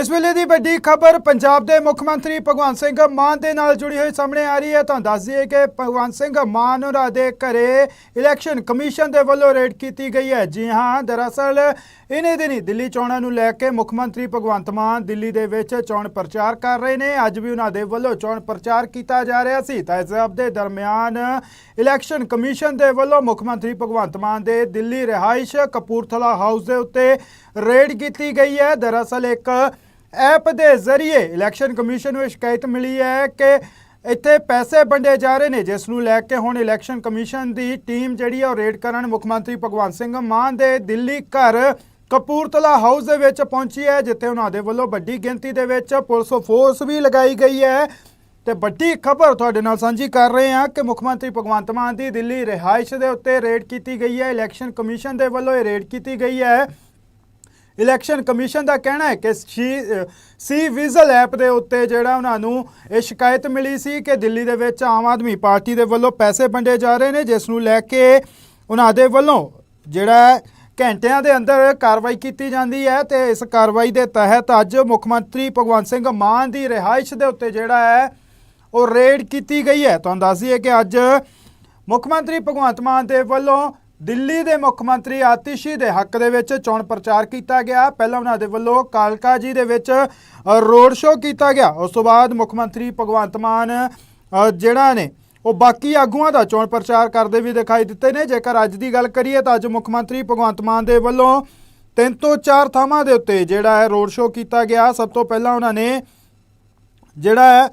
ਇਸ ਵੇਲੇ ਦੀ ਵੱਡੀ ਖਬਰ ਪੰਜਾਬ ਦੇ ਮੁੱਖ ਮੰਤਰੀ ਭਗਵੰਤ ਸਿੰਘ ਮਾਨ ਦੇ ਨਾਲ ਜੁੜੀ ਹੋਈ ਸਾਹਮਣੇ ਆ ਰਹੀ ਹੈ। ਤੁਹਾਨੂੰ ਦੱਸ ਦਈਏ ਕਿ ਭਗਵੰਤ ਸਿੰਘ ਮਾਨ ਹੋਰਾਂ ਦੇ ਘਰੇ ਇਲੈਕਸ਼ਨ ਕਮਿਸ਼ਨ ਦੇ ਵੱਲੋਂ ਰੇਡ ਕੀਤੀ ਗਈ ਹੈ। ਜੀ ਹਾਂ, ਦਰਅਸਲ ਇਨੇ ਦਿਨੀ ਦਿੱਲੀ ਚੋਣਾਂ ਨੂੰ ਲੈ ਕੇ ਮੁੱਖ ਮੰਤਰੀ ਭਗਵੰਤ ਮਾਨ ਦਿੱਲੀ ਦੇ ਵਿੱਚ ਚੋਣ ਪ੍ਰਚਾਰ ਕਰ ਰਹੇ ਨੇ। ਅੱਜ ਵੀ ਉਹਨਾਂ ਦੇ ਵੱਲੋਂ ਚੋਣ ਪ੍ਰਚਾਰ ਕੀਤਾ ਜਾ ਰਿਹਾ ਸੀ। ਤਾਂ ਇਸ ਦੇ ਦਰਮਿਆਨ ਇਲੈਕਸ਼ਨ ਕਮਿਸ਼ਨ ਦੇ ਵੱਲੋਂ ਮੁੱਖ ਮੰਤਰੀ ਭਗਵੰਤ ਮਾਨ ਦੇ ਦਿੱਲੀ ਰਿਹਾਇਸ਼ ਕਪੂਰਥਲਾ ਹਾਊਸ ਦੇ ਉੱਤੇ ਰੇਡ ਕੀਤੀ ਗਈ ਹੈ। ਦਰਅਸਲ ਇੱਕ ਐਪ ਦੇ ਜ਼ਰੀਏ ਇਲੈਕਸ਼ਨ ਕਮਿਸ਼ਨ ਨੂੰ ਇਹ ਸ਼ਿਕਾਇਤ ਮਿਲੀ ਹੈ ਕਿ ਇੱਥੇ ਪੈਸੇ ਵੰਡੇ ਜਾ ਰਹੇ ਨੇ, ਜਿਸ ਨੂੰ ਲੈ ਕੇ ਹੁਣ ਇਲੈਕਸ਼ਨ ਕਮਿਸ਼ਨ ਦੀ ਟੀਮ ਜਿਹੜੀ ਹੈ ਉਹ ਰੇਡ ਕਰਨ ਮੁੱਖ ਮੰਤਰੀ ਭਗਵੰਤ ਸਿੰਘ ਮਾਨ ਦੇ ਦਿੱਲੀ ਘਰ ਕਪੂਰਥਲਾ ਹਾਊਸ ਦੇ ਵਿੱਚ ਪਹੁੰਚੀ ਹੈ, ਜਿੱਥੇ ਉਹਨਾਂ ਦੇ ਵੱਲੋਂ ਵੱਡੀ ਗਿਣਤੀ ਦੇ ਵਿੱਚ ਪੁਲਿਸ ਫੋਰਸ ਵੀ ਲਗਾਈ ਗਈ ਹੈ। ਤੇ ਵੱਡੀ ਖਬਰ ਤੁਹਾਡੇ ਨਾਲ ਸਾਂਝੀ ਕਰ ਰਹੇ ਹਾਂ ਕਿ ਮੁੱਖ ਮੰਤਰੀ ਭਗਵੰਤ ਮਾਨ ਦੀ ਦਿੱਲੀ ਰਿਹਾਇਸ਼ ਦੇ ਉੱਤੇ ਰੇਡ ਕੀਤੀ ਗਈ ਹੈ। ਇਲੈਕਸ਼ਨ ਕਮਿਸ਼ਨ ਦੇ ਵੱਲੋਂ ਇਹ ਰੇਡ ਕੀਤੀ ਗਈ ਹੈ। ਇਲੈਕਸ਼ਨ ਕਮਿਸ਼ਨ ਦਾ ਕਹਿਣਾ ਹੈ ਕਿ ਸੀ- ਸੀ ਵਿਜ਼ਲ ਐਪ ਦੇ ਉੱਤੇ ਜਿਹੜਾ ਉਹਨਾਂ ਨੂੰ ਇਹ ਸ਼ਿਕਾਇਤ ਮਿਲੀ ਸੀ ਕਿ ਦਿੱਲੀ ਦੇ ਵਿੱਚ ਆਮ ਆਦਮੀ ਪਾਰਟੀ ਦੇ ਵੱਲੋਂ ਪੈਸੇ ਵੰਡੇ ਜਾ ਰਹੇ ਨੇ, ਜਿਸ ਨੂੰ ਲੈ ਕੇ ਉਹਨਾਂ ਦੇ ਵੱਲੋਂ ਜਿਹੜਾ ਘੰਟਿਆਂ ਦੇ ਅੰਦਰ ਕਾਰਵਾਈ ਕੀਤੀ ਜਾਂਦੀ ਹੈ ਤੇ ਇਸ ਕਾਰਵਾਈ ਦੇ ਤਹਿਤ ਅੱਜ ਮੁੱਖ ਮੰਤਰੀ ਭਗਵੰਤ ਸਿੰਘ ਮਾਨ ਦੀ ਰਿਹਾਇਸ਼ ਦੇ ਉੱਤੇ ਜਿਹੜਾ ਹੈ ਉਹ ਰੇਡ ਕੀਤੀ ਗਈ ਹੈ। ਤੁਹਾਨੂੰ ਦੱਸ ਦਈਏ ਕਿ ਅੱਜ ਮੁੱਖ ਮੰਤਰੀ ਭਗਵੰਤ ਮਾਨ ਦੇ ਵੱਲੋਂ ਦਿੱਲੀ ਦੇ ਮੁੱਖ ਮੰਤਰੀ ਆਤਿਸ਼ੀ ਦੇ ਹੱਕ ਦੇ ਵਿੱਚ ਚੋਣ ਪ੍ਰਚਾਰ ਕੀਤਾ ਗਿਆ। ਪਹਿਲਾਂ ਉਹਨਾਂ ਦੇ ਵੱਲੋਂ ਕਾਲਕਾ ਜੀ ਦੇ ਵਿੱਚ ਰੋਡ ਸ਼ੋਅ ਕੀਤਾ ਗਿਆ। ਉਸ ਤੋਂ ਬਾਅਦ ਮੁੱਖ ਮੰਤਰੀ ਭਗਵੰਤ ਮਾਨ ਜਿਹੜਾ ਨੇ, ਉਹ ਬਾਕੀ ਆਗੂਆਂ ਦਾ ਚੋਣ ਪ੍ਰਚਾਰ ਕਰਦੇ ਵੀ ਦਿਖਾਈ ਦਿੱਤੇ ਨੇ। ਜੇਕਰ ਅੱਜ ਦੀ ਗੱਲ ਕਰੀਏ ਤਾਂ ਅੱਜ ਮੁੱਖ ਮੰਤਰੀ ਭਗਵੰਤ ਮਾਨ ਦੇ ਵੱਲੋਂ ਤਿੰਨ ਤੋਂ ਚਾਰ ਥਾਵਾਂ ਦੇ ਉੱਤੇ ਜਿਹੜਾ ਹੈ ਰੋਡ ਸ਼ੋਅ ਕੀਤਾ ਗਿਆ। ਸਭ ਤੋਂ ਪਹਿਲਾਂ ਉਹਨਾਂ ਨੇ ਜਿਹੜਾ ਹੈ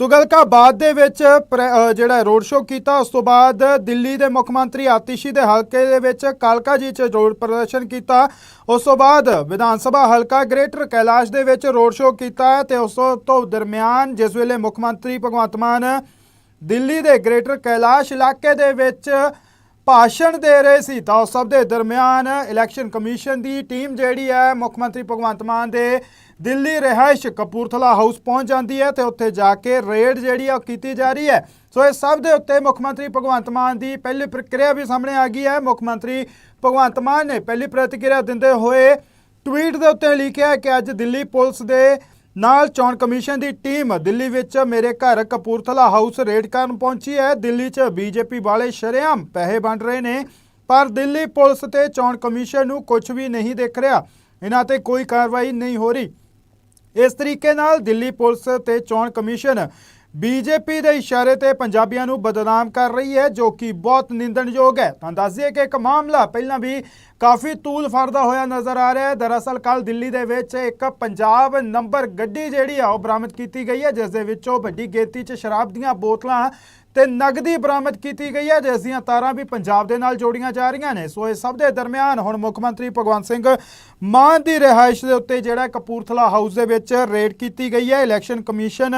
ਤੁਗਲਕਾਬਾਦ ਦੇ ਵਿੱਚ ਪ੍ਰ- ਜਿਹੜਾ ਰੋਡ ਸ਼ੋਅ ਕੀਤਾ, ਉਸ ਤੋਂ ਬਾਅਦ ਦਿੱਲੀ ਦੇ ਮੁੱਖ ਮੰਤਰੀ ਆਤਿਸ਼ੀ ਦੇ ਹਲਕੇ ਦੇ ਵਿੱਚ ਕਾਲਕਾ ਜੀ 'ਚ ਰੋਡ ਪ੍ਰਦਰਸ਼ਨ ਕੀਤਾ। ਉਸ ਤੋਂ ਬਾਅਦ ਵਿਧਾਨ ਸਭਾ ਹਲਕਾ ਗ੍ਰੇਟਰ ਕੈਲਾਸ਼ ਦੇ ਵਿੱਚ ਰੋਡ ਸ਼ੋਅ ਕੀਤਾ ਤੇ ਉਸ ਤੋਂ- ਤੋਂ ਦਰਮਿਆਨ ਜਿਸ ਵੇਲੇ ਮੁੱਖ ਮੰਤਰੀ ਭਗਵੰਤ ਮਾਨ ਦਿੱਲੀ ਦੇ ਗ੍ਰੇਟਰ ਕੈਲਾਸ਼ ਇਲਾਕੇ ਦੇ ਵਿੱਚ ਭਾਸ਼ਣ ਦੇ ਰਹੇ ਸੀ, ਤਾਂ ਉਸ ਸਭ ਦੇ ਦਰਮਿਆਨ ਇਲੈਕਸ਼ਨ ਕਮਿਸ਼ਨ ਦੀ ਟੀਮ ਜਿਹੜੀ ਹੈ, ਮੁੱਖ ਮੰਤਰੀ ਭਗਵੰਤ ਮਾਨ ਦੇ ਦਿੱਲੀ ਰਿਹਾਇਸ਼, ਕਪੂਰਥਲਾ ਹਾਊਸ ਪਹੁੰਚ ਜਾਂਦੀ ਹੈ ਤੇ ਉੱਥੇ ਜਾ ਕੇ ਰੇਡ ਜਿਹੜੀ ਆ ਉਹ ਕੀਤੀ ਜਾ ਰਹੀ ਹੈ। ਸੋ ਇਹ ਸਭ ਦੇ ਉੱਤੇ ਮੁੱਖ ਮੰਤਰੀ ਭਗਵੰਤ ਮਾਨ ਦੀ ਪਹਿਲੀ ਪ੍ਰਕਿਰਿਆ ਵੀ ਸਾਹਮਣੇ ਆ ਗਈ ਹੈ। ਮੁੱਖ ਮੰਤਰੀ ਭਗਵੰਤ ਮਾਨ ਨੇ ਪਹਿਲੀ ਪ੍ਰਤੀਕਿਰਿਆ ਦਿੰਦੇ ਹੋਏ ਟਵੀਟ ਦੇ ਉੱਤੇ ਲਿਖਿਆ ਕਿ ਅੱਜ ਦਿੱਲੀ ਪੁਲਿਸ ਦੇ ਨਾਲ ਚੋਣ ਕਮਿਸ਼ਨ ਦੀ ਟੀਮ ਦਿੱਲੀ ਵਿੱਚ ਮੇਰੇ ਘਰ ਕਪੂਰਥਲਾ ਹਾਊਸ ਰੇਡ ਕਰਨ ਪਹੁੰਚੀ ਹੈ। ਦਿੱਲੀ 'ਚ ਬੀਜੇਪੀ ਵਾਲੇ ਸ਼ਰੇਆਮ ਪੈਸੇ ਵੰਡ ਰਹੇ ਨੇ, ਪਰ ਦਿੱਲੀ ਪੁਲਿਸ ਤੇ ਚੋਣ ਕਮਿਸ਼ਨ ਨੂੰ ਕੁਝ ਵੀ ਨਹੀਂ ਦਿਖ ਰਿਹਾ। ਇਹਨਾਂ ਤੇ ਕੋਈ ਕਾਰਵਾਈ ਨਹੀਂ ਹੋ ਰਹੀ। ਇਸ ਤਰੀਕੇ ਨਾਲ ਦਿੱਲੀ ਪੁਲਿਸ ਤੇ ਚੋਣ ਕਮਿਸ਼ਨ ਬੀਜੇਪੀ ਦੇ ਇਸ਼ਾਰੇ ਤੇ ਪੰਜਾਬੀਆਂ ਨੂੰ ਬਦਨਾਮ ਕਰ ਰਹੀ ਹੈ, ਜੋ ਕਿ ਬਹੁਤ ਨਿੰਦਣਯੋਗ ਹੈ। ਤਾਂ ਦੱਸ ਦਈਏ ਕਿ ਇੱਕ ਮਾਮਲਾ ਪਹਿਲਾਂ ਵੀ ਕਾਫੀ ਤੂਲ ਫੜਦਾ ਹੋਇਆ ਨਜ਼ਰ ਆ ਰਿਹਾ ਹੈ। ਦਰਅਸਲ ਕੱਲ ਦਿੱਲੀ ਦੇ ਵਿੱਚ ਇੱਕ ਪੰਜਾਬ ਨੰਬਰ ਗੱਡੀ ਜਿਹੜੀ ਆ, ਉਹ ਬਰਾਮਦ ਕੀਤੀ ਗਈ ਹੈ, ਜਿਸ ਦੇ ਵਿੱਚੋਂ ਵੱਡੀ ਗਿਣਤੀ 'ਚ ਸ਼ਰਾਬ ਦੀਆਂ ਬੋਤਲਾਂ ਤੇ ਨਗਦੀ ਬਰਾਮਦ ਕੀਤੀ ਗਈ ਹੈ, ਜਿਸ ਦੀਆਂ ਤਾਰਾਂ ਵੀ ਪੰਜਾਬ ਦੇ ਨਾਲ ਜੋੜੀਆਂ ਜਾ ਰਹੀਆਂ ਨੇ। ਸੋ ਇਹ ਸਭ ਦੇ ਦਰਮਿਆਨ ਹੁਣ ਮੁੱਖ ਮੰਤਰੀ ਭਗਵੰਤ ਸਿੰਘ ਮਾਨ ਦੀ ਰਿਹਾਇਸ਼ ਦੇ ਉੱਤੇ ਜਿਹੜਾ ਕਪੂਰਥਲਾ ਹਾਊਸ ਦੇ ਵਿੱਚ ਰੇਡ ਕੀਤੀ ਗਈ ਹੈ। ਇਲੈਕਸ਼ਨ ਕਮਿਸ਼ਨ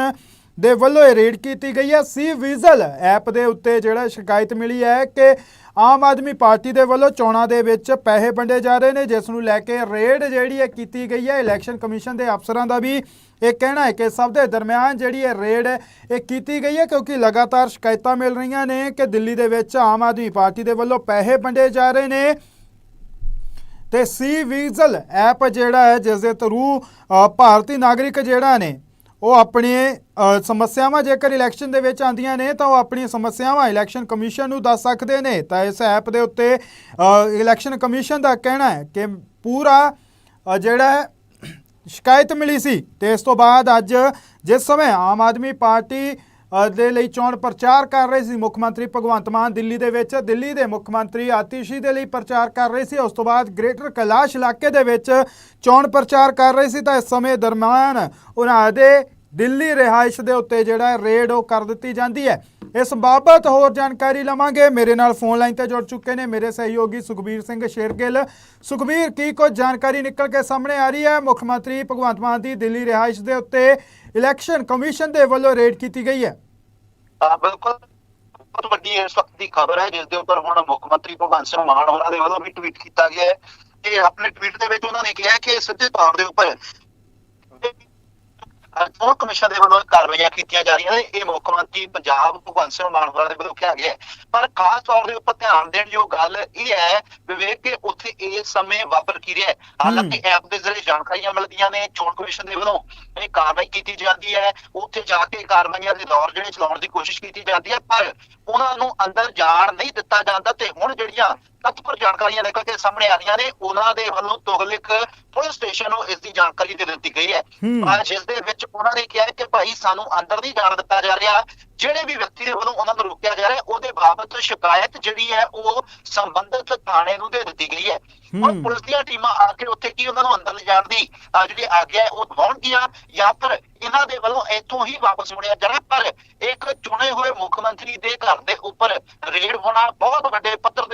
ਦੇ ਵੱਲੋਂ ਇਹ ਰੇਡ ਕੀਤੀ ਗਈ ਹੈ। ਸੀ ਵਿਜ਼ਲ ਐਪ ਦੇ ਉੱਤੇ ਜਿਹੜਾ ਸ਼ਿਕਾਇਤ ਮਿਲੀ ਹੈ ਕਿ ਆਮ ਆਦਮੀ ਪਾਰਟੀ ਦੇ ਵੱਲੋਂ ਚੋਣਾਂ ਦੇ ਵਿੱਚ ਪੈਸੇ ਵੰਡੇ ਜਾ ਰਹੇ ਨੇ, ਜਿਸ ਨੂੰ ਲੈ ਕੇ ਰੇਡ ਜਿਹੜੀ ਹੈ ਕੀਤੀ ਗਈ ਹੈ। ਇਲੈਕਸ਼ਨ ਕਮਿਸ਼ਨ ਦੇ ਅਫਸਰਾਂ ਦਾ ਵੀ ਇਹ ਕਹਿਣਾ ਹੈ ਕਿ ਸਭ ਦੇ ਦਰਮਿਆਨ ਜਿਹੜੀ ਇਹ ਰੇਡ ਇਹ ਕੀਤੀ ਗਈ ਹੈ, ਕਿਉਂਕਿ ਲਗਾਤਾਰ ਸ਼ਿਕਾਇਤਾਂ ਮਿਲ ਰਹੀਆਂ ਨੇ ਕਿ ਦਿੱਲੀ ਦੇ ਵਿੱਚ ਆਮ ਆਦਮੀ ਪਾਰਟੀ ਦੇ ਵੱਲੋਂ ਪੈਸੇ ਵੰਡੇ ਜਾ ਰਹੇ ਨੇ। ਤੇ ਸੀ ਵੀਜ਼ਲ ਐਪ ਜਿਹੜਾ ਹੈ, ਜਿਸ ਦੇ ਥਰੂ ਭਾਰਤੀ ਨਾਗਰਿਕ ਜਿਹੜਾ ਨੇ ਉਹ ਆਪਣੀ ਸਮੱਸਿਆਵਾਂ ਜੇਕਰ ਇਲੈਕਸ਼ਨ ਦੇ ਵਿੱਚ ਆਉਂਦੀਆਂ ਨੇ, ਤਾਂ ਉਹ ਆਪਣੀਆਂ ਸਮੱਸਿਆਵਾਂ ਇਲੈਕਸ਼ਨ ਕਮਿਸ਼ਨ ਨੂੰ ਦੱਸ ਸਕਦੇ ਨੇ। ਤਾਂ ਇਸ ਐਪ ਦੇ ਉੱਤੇ ਇਲੈਕਸ਼ਨ ਕਮਿਸ਼ਨ ਦਾ ਕਹਿਣਾ ਹੈ ਕਿ ਪੂਰਾ ਜਿਹੜਾ ਸ਼ਿਕਾਇਤ ਮਿਲੀ ਸੀ। ਤੇ ਇਸ ਤੋਂ ਬਾਅਦ ਅੱਜ ਜਿਸ ਸਮੇਂ ਆਮ ਆਦਮੀ ਪਾਰਟੀ ਦੇ ਲਈ ਚੋਣ ਪ੍ਰਚਾਰ ਕਰ ਰਹੇ ਸੀ, ਮੁੱਖ ਮੰਤਰੀ ਭਗਵੰਤ ਮਾਨ ਦਿੱਲੀ ਦੇ ਵਿੱਚ, ਦਿੱਲੀ ਦੇ ਮੁੱਖ ਮੰਤਰੀ ਆਤਿਸ਼ੀ ਦੇ ਲਈ ਪ੍ਰਚਾਰ ਕਰ ਰਹੇ ਸੀ, ਉਸ ਤੋਂ ਬਾਅਦ ਗ੍ਰੇਟਰ ਕੈਲਾਸ਼ ਇਲਾਕੇ ਦੇ ਵਿੱਚ ਚੋਣ ਪ੍ਰਚਾਰ ਕਰ ਰਹੇ ਸੀ। ਤਾਂ ਇਸ ਸਮੇਂ ਦਰਮਿਆਨ ਉਹਨਾਂ ਦੇ ਦਿੱਲੀ ਰਿਹਾਇਸ਼ ਦੇ ਉੱਤੇ ਜਿਹੜਾ ਰੇਡ ਉਹ ਕਰ ਦਿੱਤੀ ਜਾਂਦੀ ਹੈ। ਇਸ ਬਾਬਤ ਹੋਰ ਜਾਣਕਾਰੀ ਲਵਾਂਗੇ। ਮੇਰੇ ਨਾਲ ਫੋਨ ਲਾਈਨ ਤੇ ਜੁੜ ਚੁੱਕੇ ਨੇ ਮੇਰੇ ਸਹਿਯੋਗੀ ਸੁਖਬੀਰ ਸਿੰਘ ਸ਼ੇਰਗਿੱਲ। ਸੁਖਬੀਰ, ਕੀ ਕੁਝ ਜਾਣਕਾਰੀ ਨਿਕਲ ਕੇ ਸਾਹਮਣੇ ਆ ਰਹੀ ਹੈ? ਮੁੱਖ ਮੰਤਰੀ ਭਗਵੰਤ ਮਾਨ ਦੀ ਦਿੱਲੀ ਰਿਹਾਇਸ਼ ਦੇ ਉੱਤੇ ਇਲੈਕਸ਼ਨ ਕਮਿਸ਼ਨ ਦੇ ਵੱਲੋਂ ਰੇਡ ਕੀਤੀ ਗਈ ਹੈ। ਬਿਲਕੁਲ। ਬਹੁਤ ਵੱਡੀ ਇਸ ਵਕਤ ਦੀ ਖਬਰ ਹੈ ਜਿਸ ਦੇ ਉੱਪਰ ਹੁਣ ਮੁੱਖ ਮੰਤਰੀ ਭਗਵੰਤ ਸਿੰਘ ਮਾਨ ਹੋਰਾਂ ਦੇ ਵੱਲੋਂ ਵੀ ਟਵੀਟ ਕੀਤਾ ਗਿਆ ਹੈ ਕਿ ਆਪਣੇ ਟਵੀਟ ਦੇ ਵਿੱਚ ਉਹਨਾਂ ਨੇ ਕਿਹਾ ਕਿ ਸਿੱਧੇ ਤੌਰ ਦੇ ਉੱਪਰ ਚੋਣ ਕਮਿਸ਼ਨ ਦੇ ਵੱਲੋਂ ਕਾਰਵਾਈਆਂ ਕੀਤੀਆਂ ਜਾ ਰਹੀਆਂ ਨੇ। ਇਹ ਮੁੱਖ ਮੰਤਰੀ ਪੰਜਾਬ ਭਗਵੰਤ ਸਿੰਘ ਮਾਨ ਦੇ ਵੱਲੋਂ ਕਿਹਾ ਗਿਆ। ਪਰ ਖਾਸ ਤੌਰ ਦੇ ਉੱਪਰ ਧਿਆਨ ਦੇਣ ਯੋਗ ਗੱਲ ਇਹ ਹੈ ਵਿਵੇਕ ਕਿ ਉੱਥੇ ਇਸ ਸਮੇਂ ਵਾਪਰ ਕੀ ਰਿਹਾ ਹੈ। ਹਾਲਾਂਕਿ ਐਪ ਦੇ ਜ਼ਰੀਏ ਜਾਣਕਾਰੀਆਂ ਮਿਲਦੀਆਂ ਨੇ ਚੋਣ ਕਮਿਸ਼ਨ ਦੇ ਵੱਲੋਂ ਇਹ ਕਾਰਵਾਈ ਕੀਤੀ ਜਾਂਦੀ ਹੈ। ਉੱਥੇ ਜਾ ਕੇ ਕਾਰਵਾਈਆਂ ਦੇ ਦੌਰ ਜਿਹੜੇ ਚਲਾਉਣ ਦੀ ਕੋਸ਼ਿਸ਼ ਕੀਤੀ ਜਾਂਦੀ ਹੈ ਪਰ ਉਹਨਾਂ ਨੂੰ ਅੰਦਰ ਜਾਣ ਨਹੀਂ ਦਿੱਤਾ ਜਾਂਦਾ ਤੇ ਹੁਣ ਜਿਹੜੀਆਂ ਤੱਥਪਰ ਜਾਣਕਾਰੀਆਂ ਨਿਕਲ ਕੇ ਸਾਹਮਣੇ ਆ ਰਹੀਆਂ ਨੇ। ਉਹਨਾਂ ਦੇ ਵੱਲੋਂ ਤੁਗਲਕ ਪੁਲਿਸ ਸਟੇਸ਼ਨ ਨੂੰ ਇਸ ਦੀ ਜਾਣਕਾਰੀ ਦੇ ਦਿੱਤੀ ਗਈ ਹੈ। ਜਿਸ ਦੇ ਵਿੱਚ ਉਹਨਾਂ ਨੇ ਕਿਹਾ ਕਿ ਭਾਈ ਸਾਨੂੰ ਅੰਦਰ ਨਹੀਂ ਜਾਣ ਦਿੱਤਾ ਜਾ ਰਿਹਾ। ਜਿਹੜੇ ਵੀ ਵਿਅਕਤੀ ਦੇ ਵੱਲੋਂ ਉਹਨਾਂ ਨੂੰ ਰੋਕਿਆ ਜਾ ਰਿਹਾ ਉਹਦੇ ਬਾਬਤ ਸ਼ਿਕਾਇਤ ਜਿਹੜੀ ਹੈ ਉਹ ਸੰਬੰਧਿਤ ਥਾਣੇ ਨੂੰ ਦੇ ਦਿੱਤੀ ਗਈ ਹੈ। ਹੁਣ। ਪੁਲਿਸ ਦੀਆਂ ਟੀਮਾਂ ਆ ਕੇ ਉੱਥੇ ਕੀ ਉਹਨਾਂ ਨੂੰ ਅੰਦਰ ਲਿਜਾਣ ਦੀ ਜਿਹੜੀ ਆਗਿਆ ਹੈ ਉਹ ਦਿਵਾਉਣਗੀਆਂ ਜਾਂ ਫਿਰ ਇਹਨਾਂ ਦੇ ਵੱਲੋਂ ਇੱਥੋਂ ਹੀ ਵਾਪਸ ਮੁੜਿਆ ਜਾਣਾ। ਪਰ ਇੱਕ ਚੁਣੇ ਹੋਏ ਮੁੱਖ ਮੰਤਰੀ ਦੇ ਘਰ ਦੇ ਉੱਪਰ ਰੇਡ ਹੋਣਾ ਬਹੁਤ ਵੱਡੇ ਪੱਧਰ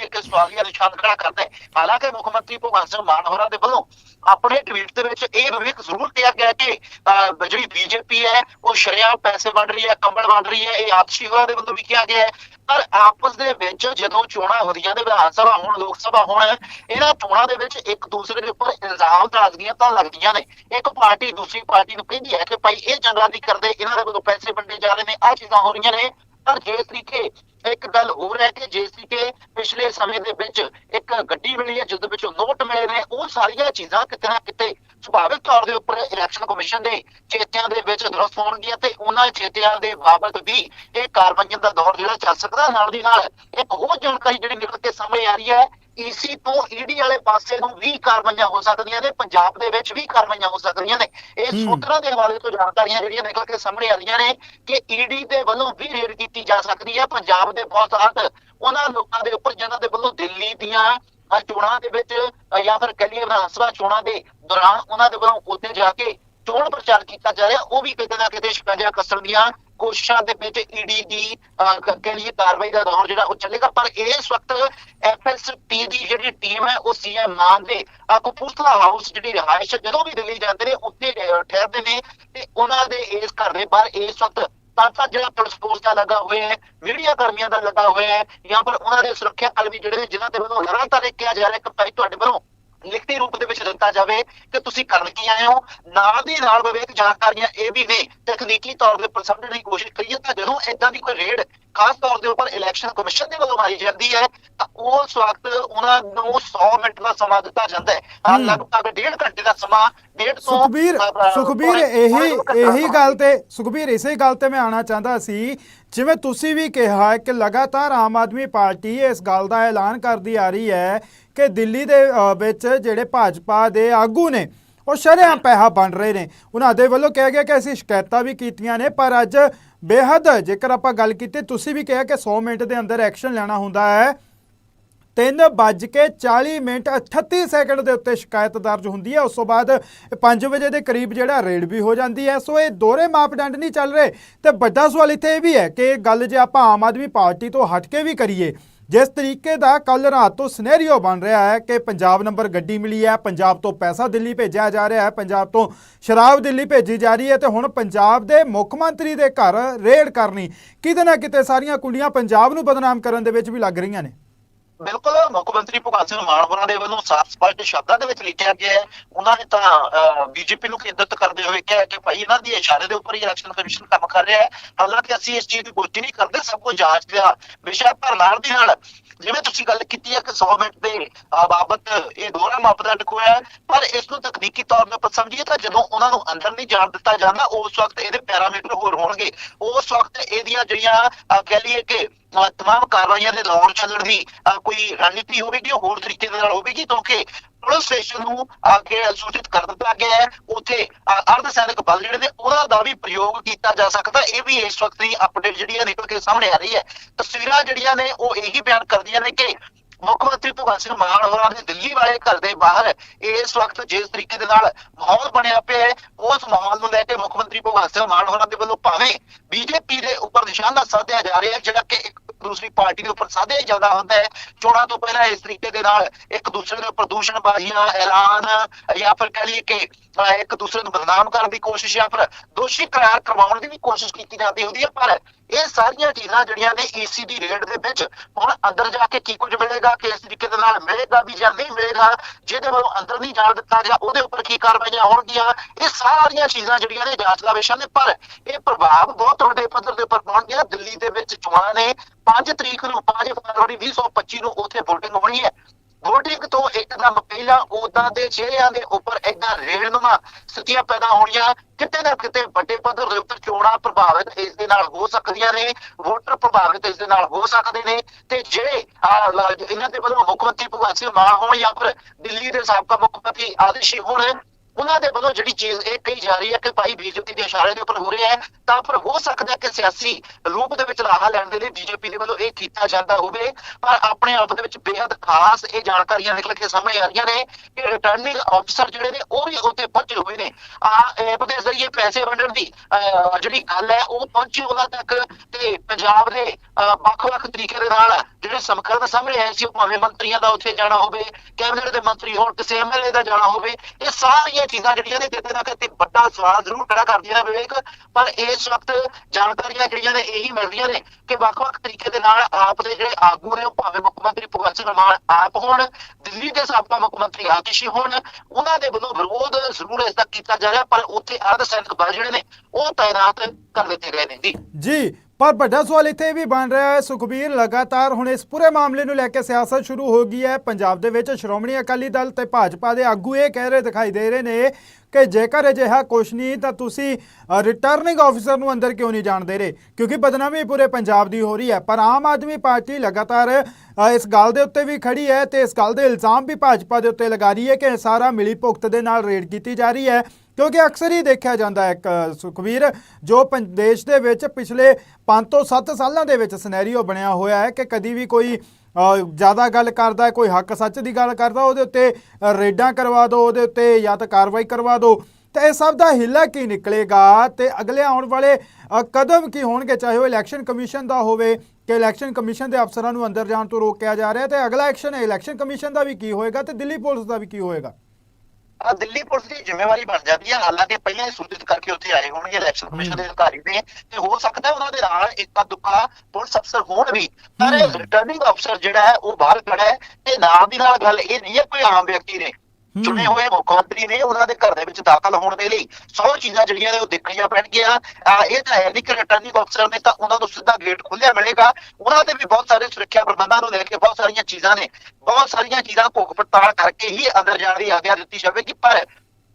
ਦੇ ਉੱਪਰ ਸਵਾਲੀਆ ਨਿਸ਼ਾਨ ਖੜਾ ਕਰਦਾ। ਹੈ ਹਾਲਾਂਕਿ ਮੁੱਖ ਮੰਤਰੀ ਭਗਵੰਤ ਸਿੰਘ ਮਾਨ ਹੋਰਾਂ ਦੇ ਵੱਲੋਂ ਆਪਣੇ ਟਵੀਟ ਦੇ ਵਿੱਚ ਇਹ ਵਿਵੇਕ ਜ਼ਰੂਰ ਕਿਹਾ ਗਿਆ ਕਿ ਜਿਹੜੀ ਬੀਜੇਪੀ ਹੈ, ਉਹ ਸ਼ਰਿਆਮ ਪੈਸੇ ਵੰਡ ਰਹੀ ਹੈ, ਕੰਬਲ ਵੰਡ ਰਹੀ ਹੈ, ਇਹ ਆਤਸ਼ੀ ਦੇ ਵੱਲੋਂ ਵੀ ਕਿਹਾ ਗਿਆ ਹੈ। ਪਰ ਆਪਸ ਦੇ ਵਿੱਚ ਜਦੋਂ ਚੋਣਾਂ ਹੁੰਦੀਆਂ ਨੇ, ਵਿਧਾਨ ਸਭਾ ਹੋਣ, ਲੋਕ ਸਭਾ ਹੋਣ, ਇਹਨਾਂ ਚੋਣਾਂ ਦੇ ਵਿੱਚ ਇੱਕ ਦੂਸਰੇ ਦੇ ਉੱਪਰ ਇਲਜ਼ਾਮ ਦਾਜ਼ਗੀਆਂ ਤਾਂ ਲੱਗਦੀਆਂ ਨੇ। ਇੱਕ ਪਾਰਟੀ ਦੂਸਰੀ ਪਾਰਟੀ ਨੂੰ ਕਹਿੰਦੀ ਹੈ ਕਿ ਭਾਈ ਇਹ ਜੰਗਾਂ ਦੀ ਕਰਦੇ, ਇਹਨਾਂ ਦੇ ਵੱਲੋਂ ਪੈਸੇ ਵੰਡੇ ਜਾ ਰਹੇ ਨੇ, ਆਹ ਚੀਜ਼ਾਂ ਹੋ ਰਹੀਆਂ ਨੇ। ਪਰ ਜੇ ਤਰੀਕੇ ਇੱਕ ਗੱਲ ਹੋਰ ਹੈ ਕਿ ਜਿਸ ਤਰੀਕੇ ਪਿਛਲੇ ਸਮੇਂ ਦੇ ਵਿੱਚ ਇੱਕ ਗੱਡੀ ਮਿਲੀ ਹੈ ਜਿਸ ਦੇ ਵਿੱਚੋਂ ਨੋਟ ਮਿਲੇ ਨੇ। ਉਹ ਸਾਰੀਆਂ ਚੀਜ਼ਾਂ ਕਿਤੇ ਨਾ ਕਿਤੇ ਸੁਭਾਵਿਕ ਤੌਰ ਦੇ ਉੱਪਰ ਇਲੈਕਸ਼ਨ ਕਮਿਸ਼ਨ ਦੇ ਚੇਤਿਆਂ ਦੇ ਵਿੱਚ ਦਰਸਤ ਹੋਣਗੀਆਂ ਤੇ ਉਹਨਾਂ ਚੇਤਿਆਂ ਦੇ ਬਾਬਤ ਵੀ ਇਹ ਕਾਰਵਾਈਆਂ ਦਾ ਦੌਰ ਜਿਹੜਾ ਚੱਲ ਸਕਦਾ ਨਾਲ ਦੀ ਨਾਲ ਇੱਕ ਹੋਰ ਜਾਣਕਾਰੀ ਜਿਹੜੀ ਨਿਕਲ ਕੇ ਸਾਹਮਣੇ ਆ ਰਹੀ ਹੈ ਈਸੀ ਤੋਂ ਈਡੀ ਵਾਲੇ ਪਾਸੇ ਨੂੰ ਵੀ ਕਾਰਵਾਈਆਂ ਹੋ ਸਕਦੀਆਂ ਨੇ ਪੰਜਾਬ ਦੇ ਵਿੱਚ ਵੀ ਕਾਰਵਾਈਆਂ ਹੋ ਸਕਦੀਆਂ ਨੇ। ਇਹ। ਸੂਤਰਾਂ ਦੇ ਹਵਾਲੇ ਤੋਂ ਜਾਣਕਾਰੀਆਂ ਜਿਹੜੀਆਂ ਨਿਕਲ ਕੇ ਸਾਹਮਣੇ ਆ ਰਹੀਆਂ ਨੇ ਕਿ ਈਡੀ ਦੇ ਵੱਲੋਂ ਵੀ ਰੇਡ ਕੀਤੀ ਜਾ ਸਕਦੀ ਹੈ। ਪੰਜਾਬ ਦੇ ਬਹੁਤ ਹੱਥ ਉਹਨਾਂ ਲੋਕਾਂ ਦੇ ਉੱਪਰ ਜਿਨ੍ਹਾਂ ਦੇ ਵੱਲੋਂ ਦਿੱਲੀ ਦੀਆਂ ਅਹ, ਚੋਣਾਂ ਦੇ ਵਿੱਚ ਅਹ, ਜਾਂ ਫਿਰ ਕਲੀਏ ਵਿਧਾਨ ਸਭਾ ਚੋਣਾਂ ਦੇ ਦੌਰਾਨ ਉਹਨਾਂ ਦੇ ਵੱਲੋਂ ਉੱਥੇ ਜਾ ਕੇ ਚੋਣ ਪ੍ਰਚਾਰ ਕੀਤਾ ਜਾ ਰਿਹਾ। ਉਹ ਵੀ ਕਿਤੇ ਨਾ ਕਿਤੇ ਸ਼ਿਕੰਜਾ ਕੱਸਣ ਦੀਆਂ ਕੋਸ਼ਿਸ਼ਾਂ ਦੇ ਵਿੱਚ ਈਡੀ ਦੀ ਅਹ, ਕ- ਕਹਿ ਲਈਏ ਕਾਰਵਾਈ ਦਾ ਦੌਰ ਜਿਹੜਾ ਉਹ ਚੱਲੇਗਾ। ਪਰ ਇਸ ਵਕਤ ਐਫਐਸਪੀ ਦੀ ਜਿਹੜੀ ਟੀਮ ਹੈ ਉਹ ਸੀਐਮ ਮਾਨ ਦੇ ਕਪੂਰਥਲਾ ਹਾਊਸ ਜਿਹੜੀ ਰਿਹਾਇਸ਼ ਜਦੋਂ ਵੀ ਦਿੱਲੀ ਜਾਂਦੇ ਨੇ ਉੱਥੇ ਠਹਿਰਦੇ ਨੇ ਤੇ ਉਹਨਾਂ ਦੇ ਇਸ ਘਰ ਦੇ ਬਾਹਰ ਇਸ ਵਕਤ ਤਾਂਤਾ ਜਿਹੜਾ ਪੁਲਿਸ ਫੋਰਸ ਦਾ ਲੱਗਾ ਹੋਇਆ ਹੈ ਮੀਡੀਆ ਕਰਮੀਆਂ ਦਾ ਲੱਗਾ ਹੋਇਆ ਹੈ, ਜਾਂ ਫਿਰ ਉਹਨਾਂ ਦੇ ਸੁਰੱਖਿਆ ਕਰਮੀ ਜਿਹੜੇ ਨੇ, ਜਿਨ੍ਹਾਂ ਦੇ ਵੱਲੋਂ ਲਗਾਤਾਰ ਇਹ ਕਿਹਾ ਜਾ ਰਿਹਾ ਕਿ ਭਾਈ ਤੁਹਾਡੇ ਵੱਲੋਂ ਲਿਖਤੀ ਰੂਪ ਦੇ ਵਿੱਚ ਦਿੱਤਾ ਜਾਵੇ ਕਿ ਤੁਸੀਂ ਕਰਨ ਕੀ ਆਏ ਹੋ। ਨਾਲ ਦੀ ਨਾਲ ਵਿਵੇਕ ਜਾਣਕਾਰੀਆਂ ਇਹ ਵੀ ਨੇ, ਤਕਨੀਕੀ ਤੌਰ ਦੇ ਉੱਪਰ ਸਮਝਣ ਦੀ ਕੋਸ਼ਿਸ਼ ਕਰੀਏ ਤਾਂ ਜਦੋਂ ਇਦਾਂ ਦੀ ਕੋਈ ਰੇਡ ਖਾਸ ਤੌਰ ਦੇ ਉੱਪਰ ਇਲੈਕਸ਼ਨ ਕਮਿਸ਼ਨ ਦੇ ਵੱਲੋਂ ਮਾਰੀ ਜਾਂਦੀ ਹੈ ਤਾਂ ਉਸ ਵਕਤ ਉਹਨਾਂ ਨੂੰ 100 ਮਿੰਟ ਦਾ ਸਮਾਂ ਦਿੱਤਾ ਜਾਂਦਾ ਹੈ। ਲਗਭਗ ਡੇਢ ਘੰਟੇ ਦਾ ਸਮਾਂ ਡੇਢ ਤੋਂ ਸੁਖਬੀਰ ਸੁਖਬੀਰ ਇਹੀ ਇਹੀ। ਗੱਲ ਤੇ ਸੁਖਬੀਰ ਇਸੇ ਗੱਲ ਤੇ ਮੈਂ ਆਣਾ ਚਾਹੁੰਦਾ ਸੀ ਜਿਵੇਂ ਤੁਸੀਂ ਵੀ ਕਿਹਾ ਹੈ ਕਿ ਲਗਾਤਾਰ ਆਮ ਆਦਮੀ ਪਾਰਟੀ ਇਸ ਗੱਲ ਦਾ ਐਲਾਨ ਕਰਦੀ ਆ ਰਹੀ ਹੈ ਕਿ ਦਿੱਲੀ ਦੇ ਵਿੱਚ ਜਿਹੜੇ ਭਾਜਪਾ ਦੇ ਆਗੂ ਨੇ ਉਹ ਸ਼ਰਿਆਂ ਪੈਸਾ ਬਣ ਰਹੇ ਨੇ। ਉਹਨਾਂ ਦੇ ਵੱਲੋਂ ਕਿਹਾ ਗਿਆ ਕਿ ਅਸੀਂ ਸ਼ਿਕਾਇਤਾਂ ਵੀ ਕੀਤੀਆਂ ਨੇ, ਪਰ ਅੱਜ ਬੇਹੱਦ, ਜੇਕਰ ਆਪਾਂ ਗੱਲ ਕੀਤੀ, ਤੁਸੀਂ ਵੀ ਕਿਹਾ ਕਿ 100 ਮਿੰਟ ਦੇ ਅੰਦਰ ਐਕਸ਼ਨ ਲੈਣਾ ਹੁੰਦਾ ਹੈ। 3 ਵੱਜ ਕੇ 40 ਮਿੰਟ 38 ਸੈਕਿੰਡ ਦੇ ਉੱਤੇ ਸ਼ਿਕਾਇਤ ਦਰਜ ਹੁੰਦੀ ਹੈ। ਉਸ ਤੋਂ ਬਾਅਦ 5 ਵਜੇ ਦੇ ਕਰੀਬ ਜਿਹੜਾ ਰੇਡ ਵੀ ਹੋ ਜਾਂਦੀ ਹੈ। ਸੋ ਇਹ ਦੋਹਰੇ ਮਾਪਦੰਡ ਨਹੀਂ ਚੱਲ ਰਹੇ। ਤੇ ਵੱਡਾ ਸਵਾਲ ਇੱਥੇ ਇਹ ਵੀ ਹੈ ਕਿ ਗੱਲ ਜੇ ਆਪਾਂ ਆਮ ਆਦਮੀ ਪਾਰਟੀ ਤੋਂ ਹਟ ਕੇ ਵੀ ਕਰੀਏ ਜਿਸ ਤਰੀਕੇ ਦਾ ਕੱਲ ਰਾਤ ਤੋਂ ਸਿਨੈਰੀਓ ਬਣ ਰਿਹਾ ਹੈ ਕਿ ਪੰਜਾਬ ਨੰਬਰ ਗੱਡੀ ਮਿਲੀ ਹੈ, ਪੰਜਾਬ ਤੋਂ ਪੈਸਾ ਦਿੱਲੀ ਭੇਜਿਆ ਜਾ ਰਿਹਾ ਹੈ, ਪੰਜਾਬ ਤੋਂ ਸ਼ਰਾਬ ਦਿੱਲੀ ਭੇਜੀ ਜਾ ਰਹੀ ਹੈ ਤੇ ਹੁਣ ਪੰਜਾਬ ਦੇ ਮੁੱਖ ਮੰਤਰੀ ਦੇ ਘਰ ਰੇਡ ਕਰਨੀ, ਕਿਤੇ ਨਾ ਕਿਤੇ ਸਾਰੀਆਂ ਕੁੰਡੀਆਂ ਪੰਜਾਬ ਨੂੰ ਬਦਨਾਮ ਕਰਨ ਦੇ ਵਿੱਚ ਵੀ ਲੱਗ ਰਹੀਆਂ ਨੇ। ਬਿਲਕੁਲ ਮੁੱਖ ਮੰਤਰੀ ਭਗਵੰਤ ਸਿੰਘ ਮਾਨ ਹੋਰਾਂ ਦੇ ਵੱਲੋਂ ਸਾਫ਼ ਸਪਸ਼ਟ ਸ਼ਬਦਾਂ ਦੇ ਵਿੱਚ ਲਿਖਿਆ ਗਿਆ ਹੈ। ਉਹਨਾਂ ਨੇ ਤਾਂ ਬੀਜੇਪੀ ਨੂੰ ਕੇਂਦਰਿਤ ਕਰਦੇ ਹੋਏ ਕਿਹਾ ਕਿ ਭਾਈ ਇਹਨਾਂ ਦੀ ਇਸ਼ਾਰੇ ਦੇ ਉੱਪਰ ਹੀ ਇਲੈਕਸ਼ਨ ਕਮਿਸ਼ਨ ਕੰਮ ਕਰ ਰਿਹਾ ਹੈ। ਹਾਲਾਂਕਿ ਅਸੀਂ ਇਸ ਚੀਜ਼ ਦੀ ਪੁਸ਼ਟੀ ਨਹੀਂ ਕਰਦੇ ਸਭ ਕੁਝ ਜਾਂਚ ਦਾ ਵਿਸ਼ਾ ਪਰ ਨਾਲ ਦੀ ਨਾਲ ਜਿਵੇਂ ਤੁਸੀਂ ਗੱਲ ਕੀਤੀ ਹੈ ਕਿ 100 ਮਿੰਟ ਦੇ ਬਾਬਤ ਇਹ ਦੋਹਰਾ ਮਾਪਦੰਡ ਕੋਇਆ ਪਰ ਇਸ ਨੂੰ ਤਕਨੀਕੀ ਤੌਰ ਤੇ ਆਪਾਂ ਸਮਝੀਏ ਤਾਂ ਜਦੋਂ ਉਹਨਾਂ ਨੂੰ ਅੰਦਰ ਨਹੀਂ ਜਾਣ ਦਿੱਤਾ ਜਾਂਦਾ ਉਸ ਵਕਤ ਇਹਦੇ ਪੈਰਾਮੀਟਰ ਹੋਰ ਹੋਣਗੇ। ਉਸ ਵਕਤ ਇਹਦੀਆਂ ਜਿਹੜੀਆਂ ਅਹ, ਕਹਿ ਲਈਏ ਕਿ ਤਮਾਮ ਕਾਰਵਾਈਆਂ ਦੇ ਦੌਰ ਚੱਲਣ ਦੀ ਕੋਈ ਰਣਨੀਤੀ ਹੋਵੇਗੀ, ਉਹ ਹੋਰ ਤਰੀਕੇ ਦੇ ਨਾਲ ਹੋਵੇਗੀ, ਕਿਉਂਕਿ ਪੁਲਿਸ ਸਟੇਸ਼ਨ ਨੂੰ ਅੱਗੇ ਸੂਚਿਤ ਕਰ ਦਿੱਤਾ ਗਿਆ ਹੈ। ਉੱਥੇ ਅਰਧ ਸੈਨਿਕ ਬਲ ਜਿਹੜੇ ਨੇ, ਉਹਨਾਂ ਦਾ ਵੀ ਪ੍ਰਯੋਗ ਕੀਤਾ ਜਾ ਸਕਦਾ। ਇਹ ਵੀ ਇਸ ਵਕਤ ਦੀ ਅਪਡੇਟ ਜਿਹੜੀ ਹੈ ਨਿਕਲ ਕੇ ਸਾਹਮਣੇ ਆ ਰਹੀ ਹੈ। ਤਸਵੀਰਾਂ ਜਿਹੜੀਆਂ ਨੇ, ਉਹ ਇਹੀ ਬਿਆਨ ਕਰਦੀਆਂ ਨੇ ਕਿ ਮੁੱਖ ਮੰਤਰੀ ਭਗਵੰਤ ਸਿੰਘ ਮਾਨ ਹੋਰਾਂ ਦੇ ਦਿੱਲੀ ਵਾਲੇ ਘਰ ਦੇ ਬਾਹਰ ਇਸ ਵਕਤ ਜਿਸ ਤਰੀਕੇ ਦੇ ਨਾਲ ਮਾਹੌਲ ਬਣਿਆ ਪਿਆ ਹੈ, ਉਸ ਮਾਹੌਲ ਨੂੰ ਲੈ ਕੇ ਮੁੱਖ ਮੰਤਰੀ ਭਗਵੰਤ ਸਿੰਘ ਮਾਨ ਹੋਰਾਂ ਦੇ ਵੱਲੋਂ ਭਾਵੇਂ ਬੀਜੇਪੀ ਦੇ ਉੱਪਰ ਨਿਸ਼ਾਨਾ ਸਾਧਿਆ ਜਾ ਰਿਹਾ ਹੈ, ਜਿਹੜਾ ਕਿ ਇੱਕ ਦੂਸਰੀ ਪਾਰਟੀ ਦੇ ਉੱਪਰ ਸਾਧਿਆ ਜਾਂਦਾ ਹੁੰਦਾ ਹੈ। ਚੋਣਾਂ ਤੋਂ ਪਹਿਲਾਂ ਇਸ ਤਰੀਕੇ ਦੇ ਨਾਲ ਇੱਕ ਦੂਸਰੇ ਦੇ ਉੱਪਰ ਦੂਸ਼ਣਬਾਜ਼ੀਆਂ ਐਲਾਨ ਜਾਂ ਫਿਰ ਕਹ ਲਈਏ ਕਿ ਇੱਕ ਦੂਸਰੇ ਨੂੰ ਬਦਨਾਮ ਕਰਨ ਦੀ ਕੋਸ਼ਿਸ਼ ਜਾਂ ਫਿਰ ਦੋਸ਼ੀ ਕਰਾਰ ਕਰਵਾਉਣ ਦੀ ਵੀ ਕੋਸ਼ਿਸ਼ ਕੀਤੀ ਜਾਂਦੀ ਹੁੰਦੀ ਹੈ, ਪਰ ਇਹ ਸਾਰੀਆਂ ਚੀਜ਼ਾਂ ਜਿਹੜੀਆਂ ਨੇ ਈਸੀ ਦੀ ਰੇਟ ਦੇ ਵਿੱਚ, ਹੁਣ ਅੰਦਰ ਜਾ ਕੇ ਕੀ ਕੁਝ ਮਿਲੇਗਾ ਕਿਸ ਤਰੀਕੇ ਦੇ ਨਾਲ ਮਿਲੇਗਾ ਵੀ ਜਾਂ ਨਹੀਂ ਮਿਲੇਗਾ, ਜਿਹਦੇ ਵੱਲੋਂ ਅੰਦਰ ਨਹੀਂ ਜਾਣ ਦਿੱਤਾ ਗਿਆ, ਉਹਦੇ ਉੱਪਰ ਕੀ ਕਾਰਵਾਈਆਂ ਹੋਣਗੀਆਂ, ਇਹ ਸਾਰੀਆਂ ਚੀਜ਼ਾਂ ਜਿਹੜੀਆਂ ਨੇ ਜਾਂਚ ਦਾ ਵਿਸ਼ਾ ਨੇ, ਪਰ ਇਹ ਪ੍ਰਭਾਵ ਬਹੁਤ ਵੱਡੇ ਪੱਧਰ ਦੇ ਉੱਪਰ ਪਾਉਣਗੀਆਂ ਦਿੱਲੀ ਦੇ ਵਿੱਚ ਚੋਣਾਂ ਨੇ 5 ਤਰੀਕ ਨੂੰ 5 ਫਰਵਰੀ 2025 ਨੂੰ ਉੱਥੇ VOTING ਹੋਣੀ ਹੈ। VOTING ਤੋਂ ਇੱਕਦਮ ਪਹਿਲਾਂ ਉਦਾਂ ਦੇ ਚਿਹਰਿਆਂ ਦੇ ਉੱਪਰ ਏਦਾਂ ਰੇੜਨੁਮਾ ਸਥਿਤੀਆਂ ਪੈਦਾ ਹੋਣੀਆਂ। ਕਿਤੇ ਨਾ ਕਿਤੇ ਵੱਡੇ ਪੱਧਰ ਦੇ ਉੱਪਰ ਚੋਣਾਂ ਪ੍ਰਭਾਵਿਤ ਇਸ ਦੇ ਨਾਲ ਹੋ ਸਕਦੀਆਂ ਨੇ, ਵੋਟਰ ਪ੍ਰਭਾਵਿਤ ਇਸ ਦੇ ਨਾਲ ਹੋ ਸਕਦੇ ਨੇ। ਤੇ ਜਿਹੜੇ ਇਹਨਾਂ ਦੇ ਵੱਲੋਂ ਮੁੱਖ ਮੰਤਰੀ ਭਗਵੰਤ ਸਿੰਘ ਮਾਨ ਹੋਣ ਜਾਂ ਫਿਰ ਦਿੱਲੀ ਦੇ ਸਾਬਕਾ ਮੁੱਖ ਮੰਤਰੀ ਆਦਰਸ਼ੀ ਹੋਣ ਉਹਨਾਂ ਦੇ ਵੱਲੋਂ ਜਿਹੜੀ ਚੀਜ਼ ਇਹ ਕਹੀ ਜਾ ਰਹੀ ਹੈ ਕਿ ਭਾਈ ਬੀਜੇਪੀ ਦੇ ਇਸ਼ਾਰੇ ਦੇ ਉੱਪਰ ਹੋ ਰਿਹਾ ਹੈ ਤਾਂ ਪਰ ਹੋ ਸਕਦਾ ਹੈ ਕਿ ਸਿਆਸੀ ਰੂਪ ਦੇ ਵਿੱਚ ਲਾਹਾ ਲੈਣ ਦੇ ਲਈ ਬੀਜੇਪੀ ਦੇ ਵੱਲੋਂ ਇਹ ਕੀਤਾ ਜਾਂਦਾ ਹੋਵੇ। ਪਰ ਆਪਣੇ ਆਪ ਦੇ ਵਿੱਚ ਬੇहद ਖਾਸ ਇਹ ਜਾਣਕਾਰੀਆਂ ਨਿਕਲ ਕੇ ਸਾਹਮਣੇ ਆ ਰਹੀਆਂ ਨੇ ਕਿ ਰਿਟਰਨਿੰਗ ਅਫਸਰ ਜਿਹੜੇ ਨੇ ਉਹ ਵੀ ਉੱਥੇ ਪਹੁੰਚੇ ਹੋਏ ਨੇ। ਆ ਐਪ ਦੇ ਜ਼ਰੀਏ ਪੈਸੇ ਵੰਡਣ ਦੀ ਅਹ, ਜਿਹੜੀ ਗੱਲ ਹੈ ਉਹ ਪਹੁੰਚੀ ਉਹਨਾਂ ਤੱਕ ਤੇ ਪੰਜਾਬ ਦੇ ਅਹ, ਵੱਖ-ਵੱਖ ਤਰੀਕੇ ਦੇ ਨਾਲ ਜਿਹੜੇ ਸਮਕਰਨ ਸਾਹਮਣੇ ਆਏ ਸੀ ਉਹ ਭਾਵੇਂ ਮੰਤਰੀਆਂ ਦਾ ਉੱਥੇ ਜਾਣਾ ਹੋਵੇ ਕੈਬਨਿਟ ਦੇ ਮੰਤਰੀ ਹੋਣ ਕਿਸੇ ਐਮਐਲਏ ਦਾ ਜਾਣਾ ਹੋਵੇ ਇਹ ਸਾਰੀਆਂ ਚੀਜ਼ਾਂ ਜਿਹੜੀਆਂ ਨੇ ਕਿਤੇ ਨਾ ਕਿਤੇ ਵੱਡਾ ਸਵਾਲ ਜ਼ਰੂਰ ਖੜਾ ਕਰਦੀਆਂ ਨੇ ਵਿਵੇਕ, ਪਰ ਇਸ ਵਕਤ ਜਾਣਕਾਰੀਆਂ ਜਿਹੜੀਆਂ ਨੇ ਇਹੀ ਮਿਲ ਰਹੀਆਂ ਨੇ ਕਿ ਵੱਖ-ਵੱਖ ਤਰੀਕੇ ਦੇ ਨਾਲ ਆਪ ਦੇ ਜਿਹੜੇ ਆਗੂ ਨੇ, ਉਹ ਭਾਵੇਂ ਮੁੱਖ ਮੰਤਰੀ ਭਗਵੰਤ ਸਿੰਘ ਮਾਨ ਆਪ ਹੋਣ, ਦਿੱਲੀ ਦੇ ਸਾਬਕਾ ਮੁੱਖ ਮੰਤਰੀ ਆਤਿਸ਼ੀ ਹੋਣ, ਉਹਨਾਂ ਦੇ ਵੱਲੋਂ ਵਿਰੋਧ ਜ਼ਰੂਰ ਇਸ ਦਾ ਕੀਤਾ ਜਾ ਰਿਹਾ, ਪਰ ਉੱਥੇ ਅਰਧ ਸੈਨਿਕ ਬਲ ਜਿਹੜੇ ਨੇ, ਉਹ ਤਾਇਨਾਤ ਕਰ ਦਿੱਤੇ ਗਏ ਨੇ ਜੀ। ਜੀ ਪਰ ਵੱਡਾ ਸਵਾਲ ਇੱਥੇ ਇਹ ਵੀ ਬਣ ਰਿਹਾ ਹੈ। ਸੁਖਬੀਰ, ਲਗਾਤਾਰ ਹੁਣ ਇਸ ਪੂਰੇ ਮਾਮਲੇ ਨੂੰ ਲੈ ਕੇ ਸਿਆਸਤ ਸ਼ੁਰੂ ਹੋ ਗਈ ਹੈ। ਪੰਜਾਬ ਦੇ ਵਿੱਚ ਸ਼੍ਰੋਮਣੀ ਅਕਾਲੀ ਦਲ ਤੇ ਭਾਜਪਾ ਦੇ ਆਗੂ ਇਹ ਕਹਿ ਰਹੇ ਦਿਖਾਈ ਦੇ ਰਹੇ ਨੇ ਕਿ ਜੇਕਰ ਅਜਿਹਾ ਕੁਛ ਨਹੀਂ, ਤਾਂ ਤੁਸੀਂ ਰਿਟਰਨਿੰਗ ਆਫੀਸਰ ਨੂੰ ਅੰਦਰ ਕਿਉਂ ਨਹੀਂ ਜਾਣ ਦੇ ਰਹੇ? ਕਿਉਂਕਿ ਬਦਨਾਮੀ ਪੂਰੇ ਪੰਜਾਬ ਦੀ ਹੋ ਰਹੀ ਹੈ। ਪਰ ਆਮ ਆਦਮੀ ਪਾਰਟੀ ਲਗਾਤਾਰ ਇਸ ਗੱਲ ਦੇ ਉੱਤੇ ਵੀ ਖੜੀ ਹੈ ਤੇ ਇਸ ਗੱਲ ਦੇ ਇਲਜ਼ਾਮ ਵੀ ਭਾਜਪਾ ਦੇ ਉੱਤੇ ਲਗਾ ਰਹੀ ਹੈ ਕਿ ਇਹ ਸਾਰਾ ਮਿਲੀ ਭੁਗਤ ਦੇ ਨਾਲ ਰੇਡ ਕੀਤੀ ਜਾ ਰਹੀ ਹੈ। ਕਿਉਂਕਿ ਅਕਸਰ ਹੀ ਦੇਖਿਆ ਜਾਂਦਾ ਹੈ ਇੱਕ ਸੁਖਵੀਰ ਜੋ ਪੰ- ਦੇਸ਼ ਦੇ ਵਿੱਚ ਪਿਛਲੇ 5 ਤੋਂ 7 ਸਾਲਾਂ ਦੇ ਵਿੱਚ ਸਿਨੈਰੀਓ ਬਣਿਆ ਹੋਇਆ ਹੈ ਕਿ ਕਦੀ ਵੀ ਕੋਈ ਜ਼ਿਆਦਾ ਗੱਲ ਕਰਦਾ ਕੋਈ ਹੱਕ ਸੱਚ ਦੀ ਗੱਲ ਕਰਦਾ, ਉਹਦੇ ਉੱਤੇ ਰੇਡਾਂ ਕਰਵਾ ਦਿਓ ਉਹਦੇ ਉੱਤੇ ਜਾਂ ਤਾਂ ਕਾਰਵਾਈ ਕਰਵਾ ਦਿਓ ਤੇ ਇਹ ਸਭ ਦਾ ਹਿੱਲਾ ਕੀ ਨਿਕਲੇਗਾ? ਤੇ ਅਗਲੇ ਆਉਣ ਵਾਲੇ ਕਦਮ ਕੀ ਹੋਣਗੇ? ਚਾਹੇ ਉਹ ਇਲੈਕਸ਼ਨ ਕਮਿਸ਼ਨ ਦਾ ਹੋਵੇ ਕਿ ਇਲੈਕਸ਼ਨ ਕਮਿਸ਼ਨ ਦੇ ਅਫਸਰਾਂ ਨੂੰ ਅੰਦਰ ਜਾਣ ਤੋਂ ਰੋਕਿਆ ਜਾ ਰਿਹਾ ਤੇ ਅਗਲਾ ਐਕਸ਼ਨ ਇਲੈਕਸ਼ਨ ਕਮਿਸ਼ਨ ਦਾ ਵੀ ਕੀ ਹੋਏਗਾ ਤੇ ਦਿੱਲੀ ਪੁਲਿਸ ਦਾ ਵੀ ਕੀ ਹੋਏਗਾ? ਆ ਦਿੱਲੀ ਪੁਲਿਸ ਦੀ ਜ਼ਿੰਮੇਵਾਰੀ ਬਣ ਜਾਂਦੀ ਹੈ ਹਾਲਾਂਕਿ ਪਹਿਲਾਂ ਹੀ ਸੂਚਿਤ ਕਰਕੇ ਉੱਥੇ ਆਏ ਹੋਣਗੇ ਇਲੈਕਸ਼ਨ ਕਮਿਸ਼ਨ ਦੇ ਅਧਿਕਾਰੀ ਨੇ ਤੇ ਹੋ ਸਕਦਾ ਉਹਨਾਂ ਦੇ ਨਾਲ ਇੱਕਾ ਦੁੱਕਾ ਪੁਲਿਸ ਅਫਸਰ ਹੋਣ ਵੀ। ਪਰ। ਰਿਟਰਨਿੰਗ ਅਫਸਰ ਜਿਹੜਾ ਹੈ ਉਹ ਬਾਹਰ ਖੜਾ ਹੈ। ਤੇ ਨਾਲ ਦੀ ਨਾਲ ਗੱਲ ਇਹ ਨਹੀਂ ਹੈ ਕੋਈ ਆਮ ਵਿਅਕਤੀ ਨੇ। ਚੁਣੇ ਹੋਏ ਮੁੱਖ ਮੰਤਰੀ ਨੇ ਉਹਨਾਂ ਦੇ ਘਰ ਦੇ ਵਿੱਚ ਦਾਖਲ ਹੋਣ ਦੇ ਲਈ ਸੌ ਚੀਜ਼ਾਂ ਜਿਹੜੀਆਂ ਨੇ ਉਹ ਦੇਖਣੀਆਂ ਪੈਣਗੀਆਂ। ਇਹ ਤਾਂ ਹੈ ਨਹੀਂ ਕਿ ਰਿਟਰਨਿੰਗ ਅਫਸਰ ਨੇ ਤਾਂ ਉਹਨਾਂ ਨੂੰ ਸਿੱਧਾ ਗੇਟ ਖੁੱਲਿਆ ਮਿਲੇਗਾ। ਉਹਨਾਂ ਦੇ ਵੀ ਬਹੁਤ ਸਾਰੇ ਸੁਰੱਖਿਆ ਪ੍ਰਬੰਧਾਂ ਨੂੰ ਲੈ ਕੇ ਬਹੁਤ ਸਾਰੀਆਂ ਚੀਜ਼ਾਂ ਨੇ। ਬਹੁਤ ਸਾਰੀਆਂ ਚੀਜ਼ਾਂ ਭੁੱਖ ਪੜਤਾਲ ਕਰਕੇ ਹੀ ਅੰਦਰ ਜਾਣ ਦੀ ਆਗਿਆ ਦਿੱਤੀ ਜਾਵੇਗੀ, ਪਰ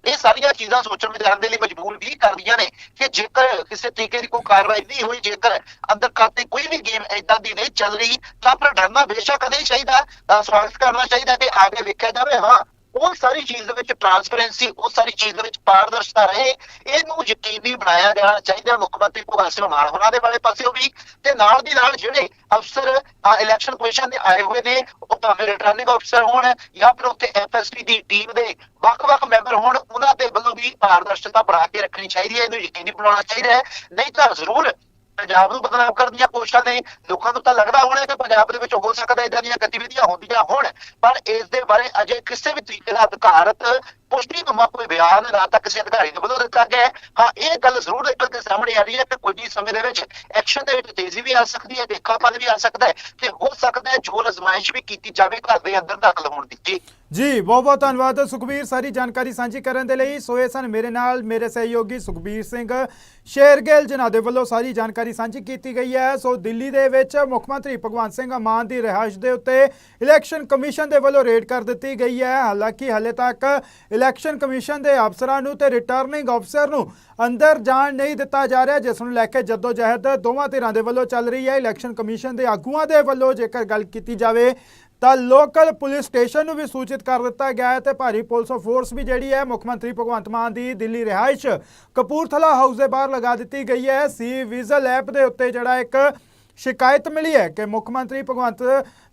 ਇਹ ਸਾਰੀਆਂ ਚੀਜ਼ਾਂ ਸੋਚਣ ਵਿਚਾਰਨ ਦੇ ਲਈ ਮਜਬੂਰ ਵੀ ਕਰਦੀਆਂ ਨੇ ਕਿ ਜੇਕਰ ਕਿਸੇ ਤਰੀਕੇ ਦੀ ਕੋਈ ਕਾਰਵਾਈ ਨਹੀਂ ਹੋਈ, ਜੇਕਰ ਅੰਦਰ ਕਰਤੇ ਕੋਈ ਵੀ ਗੇਮ ਏਦਾਂ ਦੀ ਨਹੀਂ ਚੱਲ ਰਹੀ, ਤਾਂ ਫਿਰ ਡਰਨਾ ਬੇਸ਼ੱਕ ਨਹੀਂ ਚਾਹੀਦਾ। ਸਵਾਗਤ ਕਰਨਾ ਚਾਹੀਦਾ ਕਿ ਆਗੇ ਵੇਖਿਆ ਜਾਵੇ, ਹਾਂ ਉਹ ਸਾਰੀ ਚੀਜ਼ ਦੇ ਵਿੱਚ ਟਰਾਂਸਪੇਰੈਂਸੀ ਉਹ ਸਾਰੀ ਚੀਜ਼ ਦੇ ਵਿੱਚ ਪਾਰਦਰਸ਼ਤਾ ਰਹੇ, ਇਹਨੂੰ ਯਕੀਨੀ ਬਣਾਇਆ ਜਾਣਾ ਚਾਹੀਦਾ ਮੁੱਖ ਮੰਤਰੀ ਭਗਵੰਤ ਸਿੰਘ ਮਾਨ। ਹੋਣਾ ਦੇ ਵਾਲੇ ਪਾਸਿਓਂ ਵੀ ਤੇ ਨਾਲ ਦੀ ਨਾਲ ਜਿਹੜੇ ਅਫਸਰ ਇਲੈਕਸ਼ਨ ਕਮਿਸ਼ਨ ਦੇ ਆਏ ਹੋਏ ਨੇ, ਉਹ ਭਾਵੇਂ ਰਿਟਰਨਿੰਗ ਅਫਸਰ ਹੋਣ ਜਾਂ ਫਿਰ ਉੱਥੇ ਐਫਐਸਪੀ ਦੀ ਟੀਮ ਦੇ ਵੱਖ-ਵੱਖ ਮੈਂਬਰ ਹੋਣ, ਉਹਨਾਂ ਦੇ ਵੱਲੋਂ ਵੀ ਪਾਰਦਰਸ਼ਤਾ ਬਣਾ ਕੇ ਰੱਖਣੀ ਚਾਹੀਦੀ ਹੈ, ਇਹਨੂੰ ਯਕੀਨੀ ਬਣਾਉਣਾ ਚਾਹੀਦਾ ਹੈ। ਨਹੀਂ ਤਾਂ ਜ਼ਰੂਰ ਪੰਜਾਬ ਨੂੰ ਬਦਨਾਮ ਕਰਨ ਦੀਆਂ ਕੋਸ਼ਿਸ਼ਾਂ ਨੇ, ਲੋਕਾਂ ਨੂੰ ਤਾਂ ਲੱਗਦਾ ਹੋਣਾ ਕਿ ਪੰਜਾਬ ਦੇ ਵਿੱਚ ਹੋ ਸਕਦਾ ਇਦਾਂ ਦੀਆਂ ਗਤੀਵਿਧੀਆਂ ਹੁੰਦੀਆਂ ਹੋਣ, ਪਰ ਇਸ ਦੇ ਬਾਰੇ ਅਜੇ ਕਿਸੇ ਵੀ ਤਰੀਕੇ ਦਾ ਅਧਿਕਾਰਤ ਪੁਸ਼ਟੀ ਨੂੰ ਕੋਈ ਬਿਆਨ ਨਾ ਤਾਂ ਕਿਸੇ ਅਧਿਕਾਰੀ ਦੇ ਵੱਲੋਂ ਦਿੱਤਾ ਗਿਆ ਹਾਂ। ਇਹ ਗੱਲ ਜ਼ਰੂਰ ਨਿਕਲ ਕੇ ਸਾਹਮਣੇ ਆ ਰਹੀ ਹੈ ਕਿ ਕੁਝ ਹੀ ਸਮੇਂ ਦੇ ਵਿੱਚ ਐਕਸ਼ਨ ਦੇ ਵਿੱਚ ਤੇਜ਼ੀ ਵੀ ਆ ਸਕਦੀ ਹੈ, ਦੇਖਾਪਨ ਵੀ ਆ ਸਕਦਾ ਹੈ ਤੇ ਹੋ ਸਕਦਾ ਹੈ ਜੋ ਅਜ਼ਮਾਇਸ਼ ਵੀ ਕੀਤੀ ਜਾਵੇ ਘਰ ਦੇ ਅੰਦਰ ਦਾਖਲ ਹੋਣ ਦੀ। ਜੀ, ਬਹੁਤ ਬਹੁਤ ਧੰਨਵਾਦ। ਸੁਖਬੀਰ, ਸਾਰੀ ਜਾਣਕਾਰੀ ਸਾਂਝੀ ਕਰਨ ਦੇ ਲਈ ਸੋਏ ਸਨ ਮੇਰੇ ਨਾਲ, ਮੇਰੇ ਸਹਿਯੋਗੀ ਸੁਖਬੀਰ ਸਿੰਘ। ਸ਼ੇਰਗਿੱਲ ਜਿਨ੍ਹਾਂ ਦੇ ਵੱਲੋਂ ਸਾਰੀ ਜਾਣਕਾਰੀ ਸਾਂਝੀ ਕੀਤੀ ਗਈ ਹੈ। ਸੋ ਦਿੱਲੀ ਦੇ ਵਿੱਚ ਮੁੱਖ ਮੰਤਰੀ ਭਗਵੰਤ ਸਿੰਘ ਮਾਨ ਦੀ ਰਿਹਾਇਸ਼ ਦੇ ਉੱਤੇ ਇਲੈਕਸ਼ਨ ਕਮਿਸ਼ਨ ਦੇ ਵੱਲੋਂ ਰੇਡ ਕਰ ਦਿੱਤੀ ਗਈ ਹੈ। ਹਾਲਾਂਕਿ ਹਾਲੇ ਤੱਕ ਇਲੈਕਸ਼ਨ ਕਮਿਸ਼ਨ ਦੇ ਅਫਸਰਾਂ ਨੂੰ ਤੇ ਰਿਟਰਨਿੰਗ ਅਫਸਰ ਨੂੰ ਅੰਦਰ ਜਾਣ ਨਹੀਂ ਦਿੱਤਾ ਜਾ ਰਿਹਾ, ਜਿਸ ਨੂੰ ਲੈ ਕੇ ਜਦੋਜਹਿਦ ਦੋਵਾਂ ਧਿਰਾਂ ਦੇ ਵੱਲੋਂ ਚੱਲ ਰਹੀ ਹੈ। ਇਲੈਕਸ਼ਨ ਕਮਿਸ਼ਨ ਦੇ ਆਗੂਆਂ ਦੇ ਵੱਲੋਂ ਜੇਕਰ ਗੱਲ ਕੀਤੀ ਜਾਵੇ ਤਾਂ ਲੋਕਲ ਪੁਲਿਸ ਸਟੇਸ਼ਨ ਨੂੰ ਵੀ ਸੂਚਿਤ ਕਰ ਦਿੱਤਾ ਗਿਆ ਹੈ ਤੇ ਭਾਰੀ ਪੁਲਿਸ ਫੋਰਸ ਵੀ ਜਿਹੜੀ ਹੈ ਮੁੱਖ ਮੰਤਰੀ ਭਗਵੰਤ ਮਾਨ ਦੀ ਦਿੱਲੀ ਰਿਹਾਇਸ਼ ਕਪੂਰਥਲਾ ਹਾਊਸ ਦੇ ਬਾਹਰ ਲਗਾ ਦਿੱਤੀ ਗਈ ਹੈ। ਸੀ ਵਿਜ਼ਲ ਐਪ ਦੇ ਉੱਤੇ ਜਿਹੜਾ ਇੱਕ ਸ਼ਿਕਾਇਤ ਮਿਲੀ ਹੈ ਕਿ ਮੁੱਖ ਮੰਤਰੀ ਭਗਵੰਤ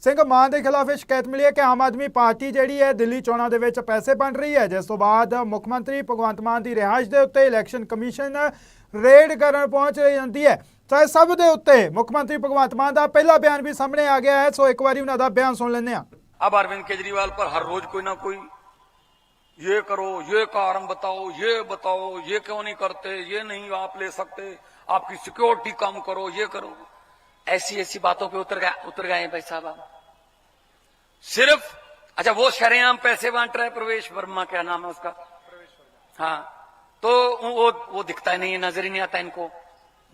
ਸਿੰਘ ਮਾਨ ਦੇ ਖਿਲਾਫ ਇਹ ਸ਼ਿਕਾਇਤ ਮਿਲੀ ਹੈ ਕਿ ਆਮ ਆਦਮੀ ਪਾਰਟੀ ਜਿਹੜੀ ਹੈ ਦਿੱਲੀ ਚੋਣਾਂ ਦੇ ਵਿੱਚ ਪੈਸੇ ਵੰਡ ਰਹੀ ਹੈ। ਜਿਸ ਤੋਂ ਬਾਅਦ ਮੁੱਖ ਮੰਤਰੀ ਭਗਵੰਤ ਮਾਨ ਦੀ ਰਿਹਾਇਸ਼ ਦੇ ਉੱਤੇ ਇਲੈਕਸ਼ਨ ਕਮਿਸ਼ਨ ਰੇਡ ਕਰਨ ਪਹੁੰਚ ਜਾਂਦੀ ਹੈ। ਤਾਂ ਇਹ ਸਭ ਦੇ ਉੱਤੇ ਮੁੱਖ ਮੰਤਰੀ ਭਗਵੰਤ ਮਾਨ ਦਾ ਪਹਿਲਾ ਬਿਆਨ ਵੀ ਸਾਹਮਣੇ ਆ ਗਿਆ ਹੈ ਸੋ ਇੱਕ ਵਾਰੀ ਉਹਨਾਂ ਦਾ ਬਿਆਨ ਸੁਣ ਲੈਂਦੇ ਹਾਂ अब अरविंद केजरीवाल पर हर रोज कोई ना कोई ये करो ये कारण बताओ ये बताओ ये क्यों नहीं करते ये नहीं आप ले सकते आपकी सिक्योरिटी कम करो ये करो ऐसी ऐसी बातों पे उतर गए उतर गए हैं भाई साहब आप। सिर्फ अच्छा वो शरेआम पैसे बांट रहा है प्रवेश वर्मा क्या नाम है उसका हाँ तो वो वो दिखता ही नहीं है नजर ही नहीं आता इनको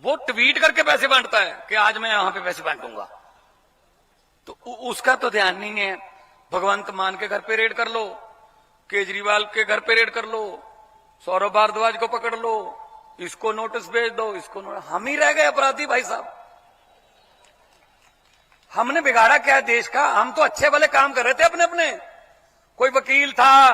वो ट्वीट करके पैसे बांटता है कि आज मैं यहाँ पे पैसे बांटूँगा। तो उसका तो ध्यान नहीं है। भगवंत मान के घर पे रेड कर लो, केजरीवाल के घर पे रेड कर लो, सौरभ भारद्वाज को पकड़ लो, इसको नोटिस भेज दो, इसको. हम ही रह गए अपराधी भाई साहब। हमने बिगाड़ा क्या है देश का? हम तो अच्छे वाले काम कर रहे थे अपने अपने कोई वकील था